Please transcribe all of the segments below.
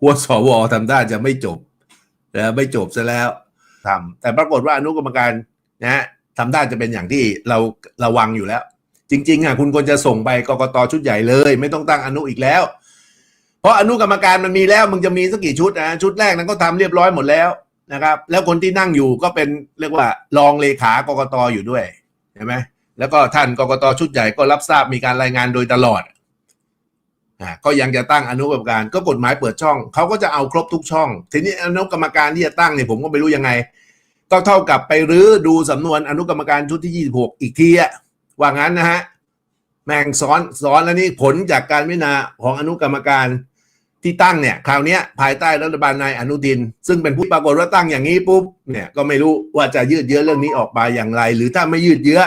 หัวสวทำท่าจะไม่จบนะไม่จบซะแล้วทำแต่ปรากฏว่าอนุกรรมการนะฮะทำท่าจะเป็นอย่างที่เราระวังอยู่แล้ว จริงๆอะคุณควรจะส่งไปกกตชุดใหญ่เลย ไม่ต้องตั้งอนุอีกแล้ว เพราะอนุกรรมการมันมีแล้วมึงจะมีสักกี่ชุดนะชุดแรกนั้นก็ทำเรียบร้อยหมดแล้วนะครับ แล้วคนที่นั่งอยู่ก็เป็นเรียกว่ารองเลขากกตอยู่ด้วยเห็นไหมแล้วก็ท่านกกตชุดใหญ่ก็รับทราบมีการรายงานโดยตลอด ก็ยังจะตั้งอนุกรรมการก็กฎหมายเปิดช่องเขาก็จะเอาครบทุกช่อง ทีนี้อนุกรรมการที่จะตั้งเนี่ยผมก็ไม่รู้ยังไง ก็เท่ากับไปรื้อดูสำนวนอนุกรรมการชุดที่ 26 อีกทีอะว่างั้นนะฮะแม่งซ้อนซ้อนแล้วนี่ผลจากการพิจารณาของอนุกรรมการที่ตั้งเนี่ยคราวนี้ภายใต้รัฐบาลนายอนุทิน ซึ่งเป็นผู้ปรากฏว่าตั้งอย่างนี้ปุ๊บเนี่ยก็ไม่รู้ว่าจะยืดเยื้อเรื่องนี้ออกมาอย่างไร หรือถ้าไม่ยืดเยื้อ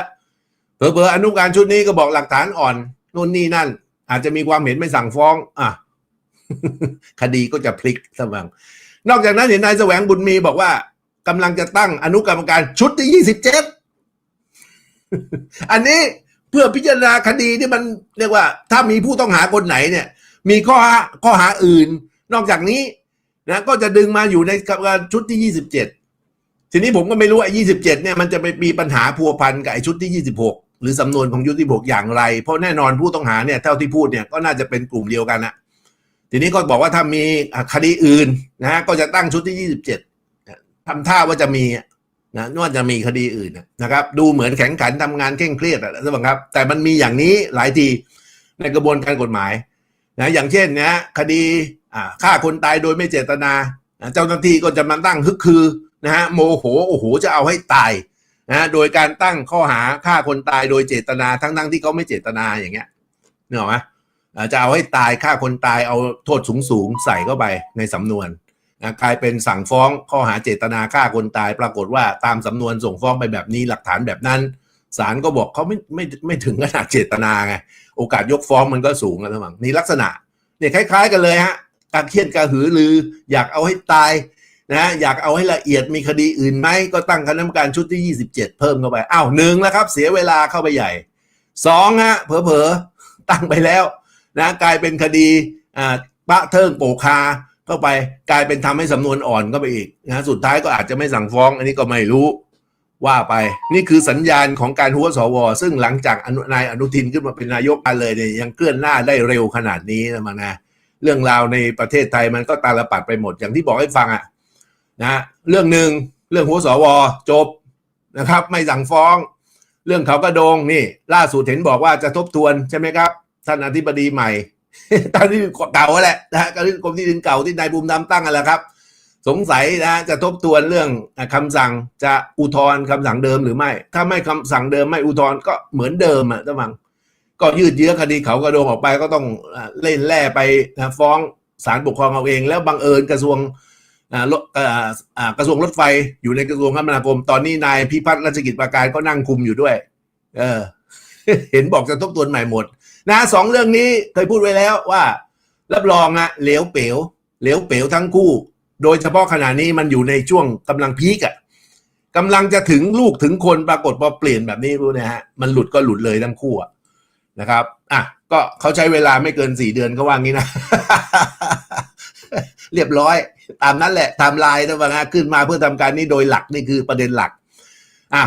เผลอๆอนุการชุดนี้ก็บอกหลักฐานอ่อนนู่นนี่นั่น อาจจะมีความเห็นไม่สั่งฟ้อง อะ คดีก็จะพลิกสมังนอกจากนั้นเห็นนายแสวงบุญมีบอกว่ากำลังจะตั้งอนุกรรมการชุดที่ยี่สิบเจ็ดอันนี้เพื่อพิจารณาคดีที่มันเรียกว่า ถ้ามีผู้ต้องหาคนไหนเนี่ย มีข้อหาข้อหาอื่น นอกจากนี้นะก็จะดึงมาอยู่ในกับชุดที่ยี่สิบเจ็ดทีนี้ผมก็ไม่รู้ไอ้ยี่สิบเจ็ดเนี่ยมันจะไปมีปัญหาพัวพันกับไอ้ชุดที่ยี่สิบหก หรือสำนวนของยุติบกอย่างไร เพราะแน่นอนผู้ต้องหาเนี่ยเท่าที่พูดเนี่ยก็น่าจะเป็นกลุ่มเดียวกันนะทีนี้ก็บอกว่าถ้ามีคดีอื่นนะฮะก็จะตั้งชุดที่ยี่สิบเจ็ดทำท่าว่าจะมีนะน่าจะมีคดีอื่นนะครับ ดูเหมือนแข็งขันทำงานเคร่งเครียดอะใช่ไหมครับ แต่มันมีอย่างนี้หลายทีในกระบวนการกฎหมายนะอย่างเช่นนะคดีฆ่าคนตายโดยไม่เจตนาอะเจ้าหน้าที่ก็จะมาตั้งฮึกคือนะฮะโมโหโอ้โหจะเอาให้ตาย นะโดยการตั้งข้อหาฆ่าคนตายโดยเจตนาทั้งทั้งๆที่เขาไม่เจตนาอย่างเงี้ยนึกออกไหมอ่าจะเอาให้ตายฆ่าคนตายเอาโทษสูงสูงๆใส่เข้าไปในสำนวนนะกลายเป็นสั่งฟ้องข้อหาเจตนาฆ่าคนตาย ปรากฏว่าตามสำนวนส่งฟ้องไปแบบนี้หลักฐานแบบนั้นศาลก็บอกเขาไม่ไม่ไม่ถึงขนาดเจตนาไงโอกาสยกฟ้องมันก็สูงแล้วมั้งนี่ลักษณะเนี่ยคล้าย ๆ กันเลยฮะการเคียดกระหือรืออยากเอาให้ตาย นะอยากเอาให้ละเอียดมีคดีอื่นไหมก็ตั้งคณะกรรมการชุดที่ 27 เพิ่มเข้าไปอ้าวหนึ่งแล้วครับ เสียเวลาเข้าไปใหญ่สองฮะเผลอๆตั้งไปแล้วนะกลายเป็นคดีอ่าปะเทิงโปคาเข้าไปกลายเป็นทำให้สำนวนอ่อนก็ไปอีกนะสุดท้ายก็อาจจะไม่สั่งฟ้อง อันนี้ก็ไม่รู้ว่าไป นี่คือสัญญาณของการหัวสว ซึ่งหลังจากอนุนายอนุทินขึ้นมาเป็นนายกไปเลยเนี่ยยังเคลื่อนหน้าได้เร็วขนาดนี้นะมันนะเรื่องราวในประเทศไทยมันก็ตาลปัดไปหมดอย่างที่บอกให้ฟังอะ นะเรื่องหนึ่งเรื่องหัวสวจบนะครับ ไม่สั่งฟ้อง เรื่องเขากระโดงนี่ ล่าสุดเห็นบอกว่าจะทบทวนใช่ไหมครับ ท่านอธิบดีใหม่ท่านที่เก่าแหละนะฮะกรมที่ดินเก่าที่นายบูมดำตั้งกันแหละครับ สงสัยนะจะทบทวนเรื่องคำสั่งจะอุทธรณ์คำสั่งเดิมหรือไม่ ถ้าไม่คำสั่งเดิมไม่อุทธรณ์ก็เหมือนเดิมอะท่านฟังก็ยืดเยื้อคดีเขากระโดงออกไปก็ต้องเล่นแร่ไปฟ้องศาลปกครองเอาเอง แล้วบังเอิญกระทรวง กระทรวงรถไฟอยู่ในกระทรวงคมนาคม ตอนนี้นายพิพัฒน์รัชกิจประการก็นั่งคุมอยู่ด้วย เออ เห็นบอกจะทบทวนใหม่หมด นะสองเรื่องนี้เคยพูดไว้แล้วว่า รับรองอะเหลวเป๋วเหลวเป๋วทั้งคู่ โดยเฉพาะขณะนี้มันอยู่ในช่วงกำลังพีกอะกำลังจะถึงลูกถึงคนปรากฏพอเปลี่ยนแบบนี้รู้นะฮะมันหลุดก็หลุดเลยทั้งคู่ะนะครับอะก็เขาใช้เวลาไม่เกินสี่เดือนก็ว่างี้นะ เรียบร้อย ตามนั้นแหละตามลายนะว่าขึ้นมาเพื่อทำการนี้โดยหลักนี่คือประเด็นหลักอะ